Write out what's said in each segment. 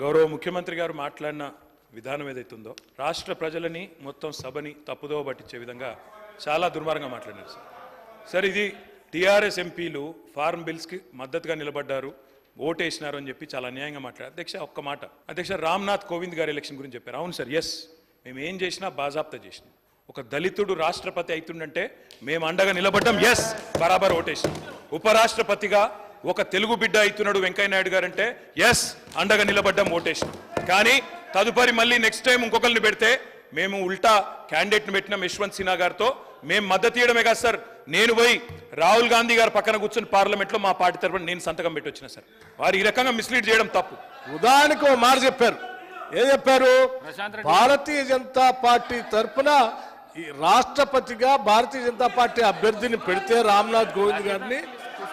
గౌరవ ముఖ్యమంత్రి గారు మాట్లాడిన విధానం ఏదైతే ఉందో రాష్ట్ర ప్రజలని మొత్తం సభని తప్పుదోవ పట్టించే విధంగా చాలా దుర్మార్గంగా మాట్లాడారు సార్. సార్ ఇది టీఆర్ఎస్ ఎంపీలు ఫార్మ్ బిల్స్కి మద్దతుగా నిలబడ్డారు ఓటేసినారు అని చెప్పి చాలా అన్యాయంగా మాట్లాడారు. అధ్యక్ష ఒక్క మాట. అధ్యక్ష రామ్నాథ్ కోవింద్ గారి ఎలక్షన్ గురించి చెప్పారు. అవును సార్ ఎస్ మేము ఏం చేసినా బాజాప్తా చేసినాం. ఒక దళితుడు రాష్ట్రపతి అవుతుండంటే మేము అండగా నిలబడ్డం ఎస్ బరాబర్ ఓటేసినాం. ఉపరాష్ట్రపతిగా ఒక తెలుగు బిడ్డ అవుతున్నాడు వెంకయ్య నాయుడు గారు అంటే ఎస్ అండగా నిలబడ్డం ఓటేసినాం కానీ తదుపరి మళ్ళీ నెక్స్ట్ టైం ఇంకొకరిని పెడితే మేము ఉల్టా క్యాండిడేట్ని పెట్టినాం యశ్వంత్ సిన్హా గారితో. మేము మద్దతు ఇవ్వడమే కాదు సార్ నేను పోయి రాహుల్ గాంధీ గారు పక్కన కూర్చొని పార్లమెంట్లో మా పార్టీ తరఫున నేను సంతకం పెట్టి వచ్చిన సార్. వారు ఈ రకంగా మిస్లీడ్ చేయడం తప్పు. ఉదాహరణకు ఓ మాట చెప్పారు. ఏం చెప్పారు? ప్రశాంత్ రెడ్డి. భారతీయ జనతా పార్టీ తరఫున ఈ రాష్ట్రపతిగా భారతీయ జనతా పార్టీ అభ్యర్థిని పెడితే రామ్నాథ్ కోవింద్ గారిని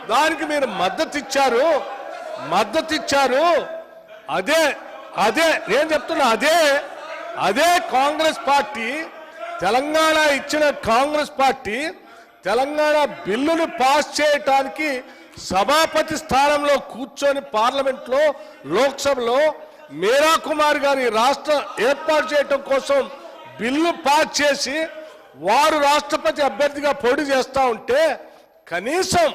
దానికి మీరు మద్దతు ఇచ్చారు మద్దతు ఇచ్చారు అదే అదే నేను చెప్తున్నా అదే అదే కాంగ్రెస్ పార్టీ తెలంగాణ ఇచ్చిన కాంగ్రెస్ పార్టీ తెలంగాణ బిల్లును పాస్ చేయటానికి సభాపతి స్థానంలో కూర్చొని పార్లమెంట్లో లోక్సభలో మీరా కుమార్ గారి రాష్ట్ర ఏర్పాటు చేయటం కోసం బిల్లు పాస్ చేసి వారు రాష్ట్రపతి అభ్యర్థిగా పోటీ చేస్తా ఉంటే కనీసం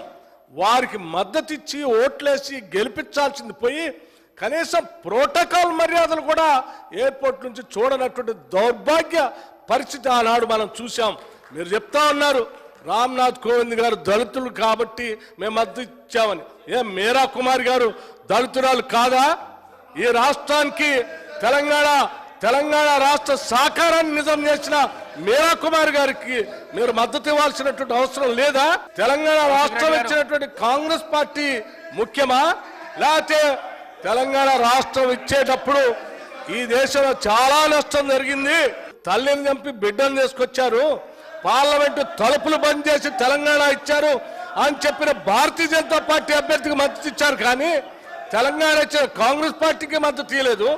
వారికి మద్దతు ఇచ్చి ఓట్లేసి గెలిపించాల్సింది పోయి కనీసం ప్రోటోకాల్ మర్యాదలు కూడా ఎయిర్పోర్ట్ నుంచి చూడనటువంటి దౌర్భాగ్య పరిస్థితి ఆనాడు మనం చూసాం మీరు చెప్తా ఉన్నారు రామ్నాథ్ కోవింద్ గారు దళితులు కాబట్టి మేము మద్దతు ఇచ్చామని ఏ మీరా కుమార్ గారు దళితురాలు కాదా? ఈ రాష్ట్రానికి తెలంగాణ తెలంగాణ రాష్ట్ర సాకారాన్ని నిజం చేసిన మీరా కుమార్ గారికి మీరు మద్దతు ఇవ్వాల్సినటువంటి అవసరం లేదా? తెలంగాణ రాష్ట్రం ఇచ్చినటువంటి కాంగ్రెస్ పార్టీ ముఖ్యమా? లేకపోతే తెలంగాణ రాష్ట్రం ఇచ్చేటప్పుడు ఈ దేశంలో చాలా నష్టం జరిగింది. తల్లిని చంపి బిడ్డను తీసుకొచ్చారు. పార్లమెంటు తలుపులు బంద్ చేసి తెలంగాణ ఇచ్చారు అని చెప్పిన భారతీయ జనతా పార్టీ అభ్యర్థికి మద్దతు ఇచ్చారు కానీ తెలంగాణ ఇచ్చిన కాంగ్రెస్ పార్టీకి మద్దతు ఇవ్వలేదు.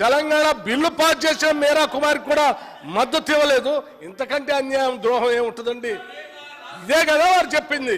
తెలంగాణ బిల్లు పాస్ చేసిన మీరా కుమార్ కూడా మద్దతు ఇవ్వలేదు. ఇంతకంటే అన్యాయం ద్రోహం ఏముంటుందండి? ఇదే కదా వారు చెప్పింది.